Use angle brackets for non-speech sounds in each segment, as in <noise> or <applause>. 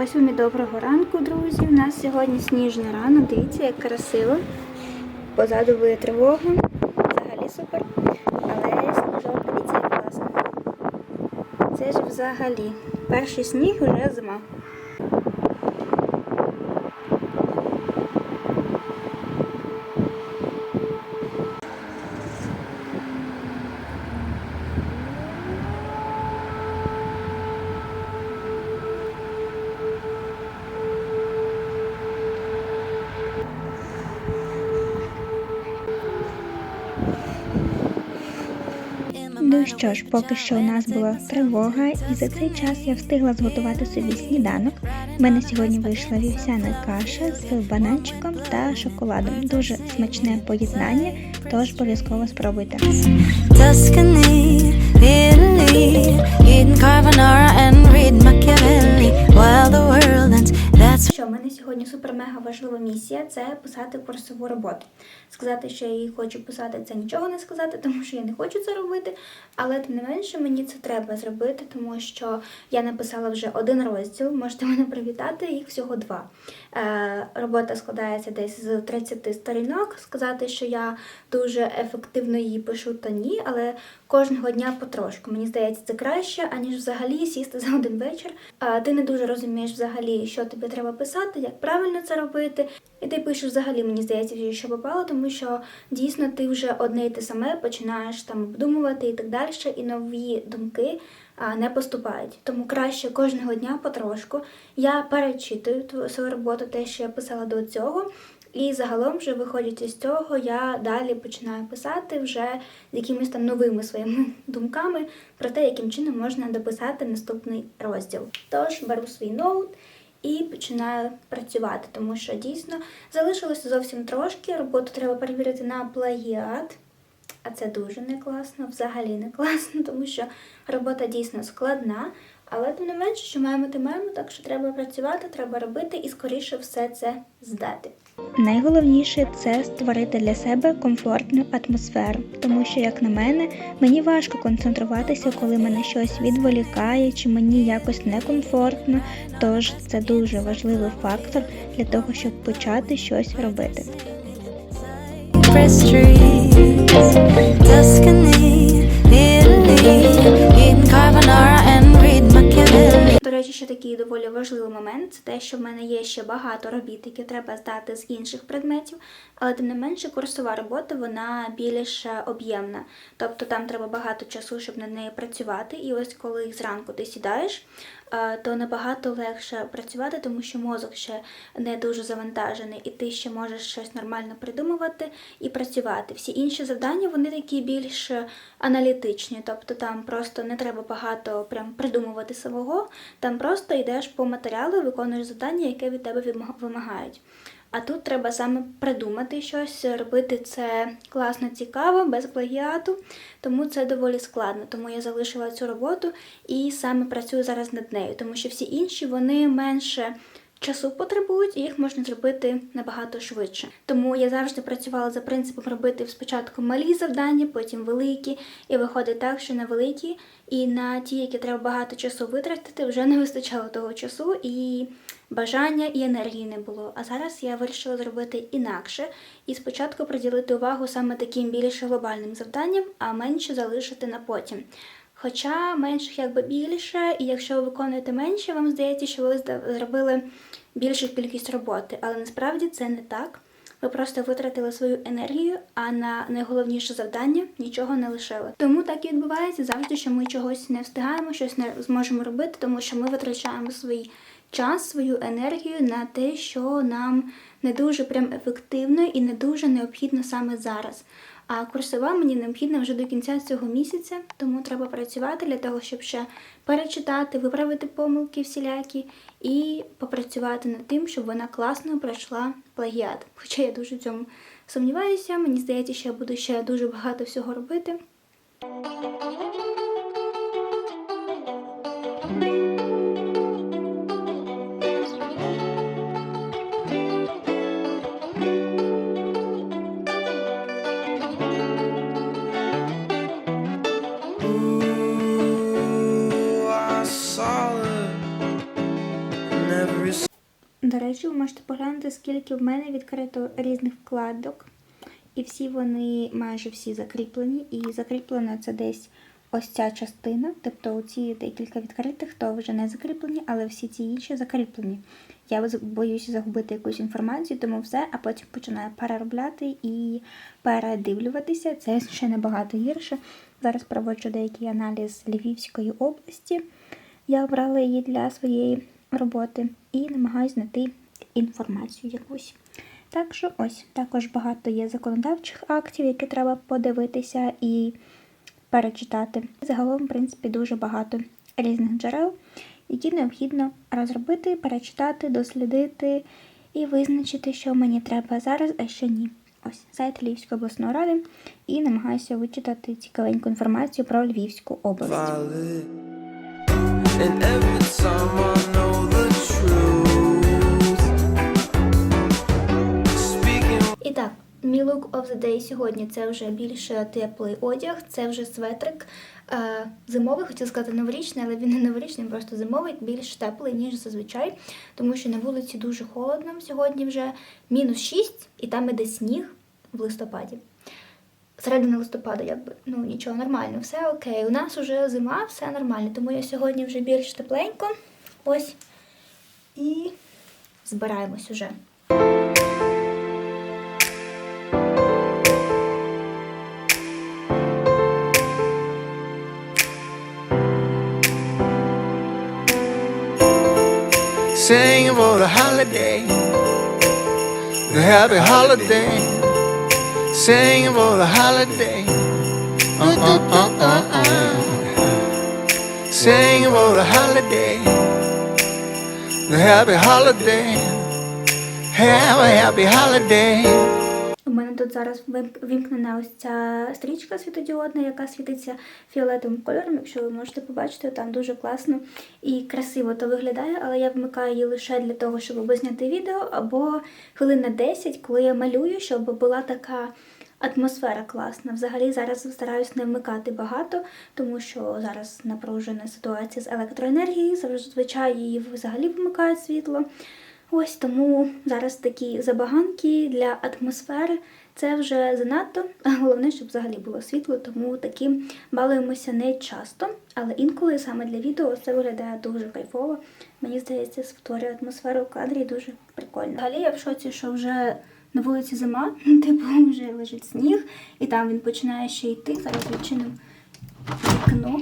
Ось вам і доброго ранку, друзі. У нас сьогодні сніжна рана, Дивіться, як красиво. Позаду буде тривога. Взагалі супер. Але сніжок, дивіться, як класно. Це ж взагалі. Перший сніг уже зима. Ну що ж, поки що у нас була тривога, і за цей час я встигла зготувати собі сніданок. У мене сьогодні вийшла вівсяна каша з бананчиком та шоколадом. Дуже смачне поєднання, тож обов'язково спробуйте. Місія це писати курсову роботу. Сказати, що я її хочу писати, це нічого не сказати, тому що я не хочу це робити. Але тим не менше мені це треба зробити, тому що я написала вже один розділ. Можете мене привітати, їх всього два. Е, робота складається десь з 30 сторінок. Сказати, що я дуже ефективно її пишу, то ні, але кожного дня потрошку. Мені здається, це краще, аніж взагалі сісти за один вечір. Ти не дуже розумієш взагалі, що тобі треба писати, як правильно це робити. І ти пишеш взагалі, мені здається, що попало, тому що дійсно ти вже одне і те саме починаєш там обдумувати і так далі, і нові думки не поступають. Тому краще кожного дня потрошку. Я перечитую ту- свою роботу, те, що я писала до цього. І загалом, вже виходячи з цього, я далі починаю писати вже з якимись там новими своїми <laughs> думками про те, яким чином можна дописати наступний розділ. Тож беру свій ноут і починаю працювати, тому що дійсно залишилося зовсім трошки. Роботу треба перевірити на плагіат. А це дуже не класно, взагалі не класно, <laughs> тому що робота дійсно складна. Але тим не менше, що маємо, то маємо, так що треба працювати, треба робити і скоріше все це здати. Найголовніше це створити для себе комфортну атмосферу, тому що, як на мене, мені важко концентруватися, коли мене щось відволікає чи мені якось некомфортно. Тож це дуже важливий фактор для того, щоб почати щось робити. Речі, ще такий доволі важливий момент це те, що в мене є ще багато робіт, які треба здати з інших предметів, але тим не менше курсова робота вона більш об'ємна. Тобто там треба багато часу, щоб над нею працювати. І ось коли зранку ти сідаєш, то набагато легше працювати, тому що мозок ще не дуже завантажений, і ти ще можеш щось нормально придумувати і працювати. Всі інші завдання вони такі більш аналітичні, тобто там просто не треба багато прям придумувати самого, там просто йдеш по матеріалу, виконуєш завдання, яке від тебе вимагають. А тут треба саме придумати щось, робити це класно, цікаво, без плагіату, тому це доволі складно. Тому я залишила цю роботу і саме працюю зараз над нею, тому що всі інші вони менше часу потребують, і їх можна зробити набагато швидше. Тому я завжди працювала за принципом робити спочатку малі завдання, потім великі, і виходить так, що на великі і на ті, які треба багато часу витратити, вже не вистачало того часу і бажання і енергії не було. А зараз я вирішила зробити інакше і спочатку приділити увагу саме таким більш глобальним завданням, а менше залишити на потім. Хоча менших якби більше, і якщо ви виконуєте менше, вам здається, що ви зробили більшу кількість роботи. Але насправді це не так. Ви просто витратили свою енергію, а на найголовніше завдання нічого не лишили. Тому так і відбувається завжди, що ми чогось не встигаємо, щось не зможемо робити, тому що ми витрачаємо свій час, свою енергію на те, що нам не дуже прям ефективно і не дуже необхідно саме зараз. А курсова мені необхідна вже до кінця цього місяця, тому треба працювати для того, щоб ще перечитати, виправити помилки всілякі і попрацювати над тим, щоб вона класно пройшла плагіат. Хоча я дуже в цьому сумніваюся, мені здається, що я буду ще дуже багато всього робити. Her. Never ви можете поглянути, скільки в мене відкрито різних вкладок. І всі вони майже всі закріплені. І закріплено це десь ось ця частина. Тобто ці декілька відкритих, то вже не закріплені, але всі ці інші закріплені. Я боюся загубити якусь інформацію, тому все, а потім починаю переробляти і передивлюватися. Це ще набагато гірше. Зараз проводжу деякий аналіз Львівської області. Я обрала її для своєї роботи і намагаюся знайти інформацію якусь. Так ось також багато є законодавчих актів, які треба подивитися і перечитати. Загалом, в принципі, дуже багато різних джерел, які необхідно розробити, перечитати, дослідити і визначити, що мені треба зараз, а що ні. Ось сайт Львівської обласної ради і намагаюся вичитати цікавеньку інформацію про Львівську область. Мій look of the day сьогодні це вже більше теплий одяг, це вже светрик. Е, зимовий, хотіла сказати новорічний, але він не новорічний, просто зимовий, більш теплий, ніж зазвичай, тому що на вулиці дуже холодно. Сьогодні вже мінус 6, і там іде сніг в листопаді. Середина листопада, якби ну нічого нормально, все окей. У нас уже зима, все нормально. Тому я сьогодні вже більш тепленько. Ось. І збираємось уже. Holiday, the happy holiday, sing for the holiday. Uh, uh, uh, uh, uh. Sing for the holiday, the happy holiday, have a happy holiday. Тут зараз вим- вимкнена ось ця стрічка світодіодна, яка світиться фіолетовим кольором. Якщо ви можете побачити, там дуже класно і красиво то виглядає, але я вмикаю її лише для того, щоб або відео, або хвилин на 10, коли я малюю, щоб була така атмосфера класна. Взагалі зараз стараюсь не вмикати багато, тому що зараз напружена ситуація з електроенергією. Зазвичай її взагалі вмикають світло. Ось тому зараз такі забаганки для атмосфери. Це вже занадто. Головне, щоб взагалі було світло, тому таким балуємося не часто. Але інколи саме для відео це виглядає дуже кайфово. Мені здається, створює атмосферу в кадрі дуже прикольно. Взагалі я в шоці, що вже на вулиці зима, <laughs> типу вже лежить сніг, і там він починає ще йти. Зараз відчинимо вікно,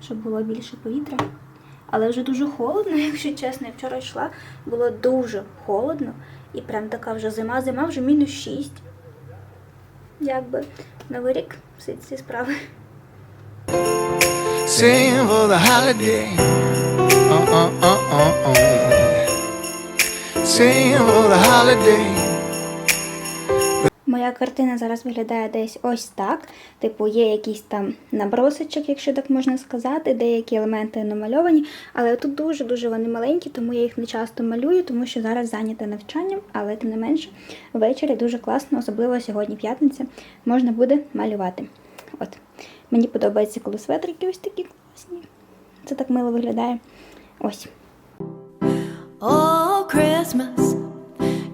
щоб було більше повітря. Але вже дуже холодно, <laughs> якщо чесно. Я вчора йшла, було дуже холодно. І прям така вже зима, зима вже мінус 6. Якби новий рік всі ці справи. Sing for the holiday. Uh, uh, uh, uh, uh. Sing for the holiday. Моя картина зараз виглядає десь ось так. Типу, є якийсь там набросочок, якщо так можна сказати, деякі елементи намальовані, але тут дуже-дуже вони маленькі, тому я їх не часто малюю, тому що зараз зайнята навчанням, але тим не менше, ввечері дуже класно, особливо сьогодні п'ятниця, можна буде малювати. От. Мені подобається, коли светрики ось такі класні. Це так мило виглядає. Ось. Oh, Christmas,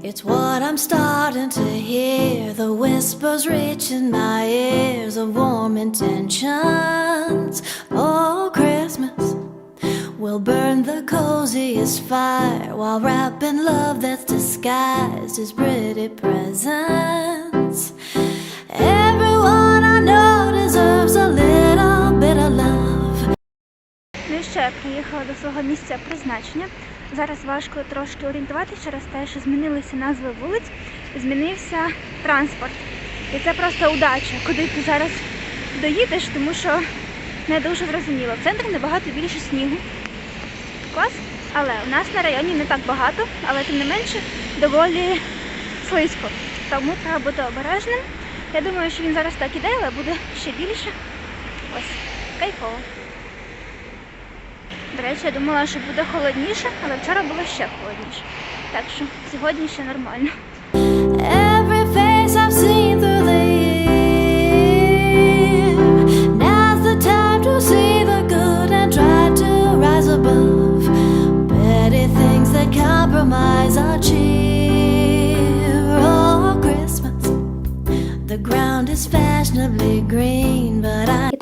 it's what I'm starting to hear. The whispers reaching my ears of warm intentions. Oh, Christmas, we'll burn the coziest fire while wrapping love that's disguised as pretty presents. Everyone I know deserves a little bit of love. Ну і що, я приїхала до свого місця призначення. Зараз важко трошки орієнтуватися через те, що змінилися назви вулиць, змінився транспорт. І це просто удача, куди ти зараз доїдеш, тому що не дуже зрозуміло. В центрі набагато більше снігу. Клас. Але у нас на районі не так багато, але тим не менше доволі слизько. Тому треба бути обережним. Я думаю, що він зараз так іде, але буде ще більше. Ось, кайфово. До речі, я думала, що буде холодніше, але вчора було ще холодніше. Так що сьогодні ще нормально.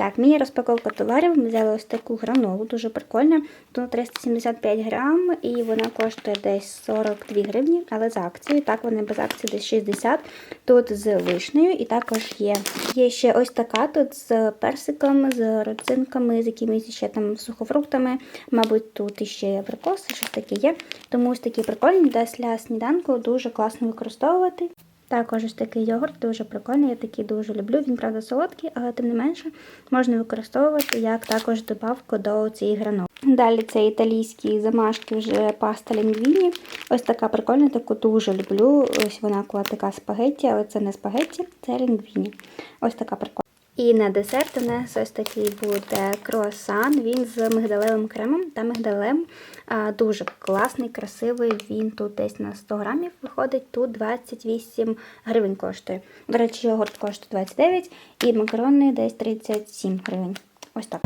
Так, мій розпаковка товарів. Ми взяли ось таку гранолу, дуже прикольна. Тут 375 грам і вона коштує десь 42 гривні, але за акцією. Так, вони без акції десь 60. Тут з вишнею і також є. Є ще ось така тут з персиком, з родзинками, з якимись ще там сухофруктами. Мабуть, тут іще є абрикоси, щось таке є. Тому ось такі прикольні для сніданку дуже класно використовувати. Також ось такий йогурт дуже прикольний, я такий дуже люблю. Він, правда, солодкий, але тим не менше можна використовувати як також добавку до цієї гранок. Далі це італійські замашки вже паста лінгвіні. Ось така прикольна, таку дуже люблю. Ось вона була така спагетті, але це не спагетті, це лінгвіні. Ось така прикольна. І на десерт у нас ось такий буде круасан. Він з мигдалевим кремом та мигдалем. Дуже класний, красивий. Він тут десь на 100 грамів виходить, тут 28 гривень коштує. До речі, йогурт коштує 29 і макарони десь 37 гривень. Ось так.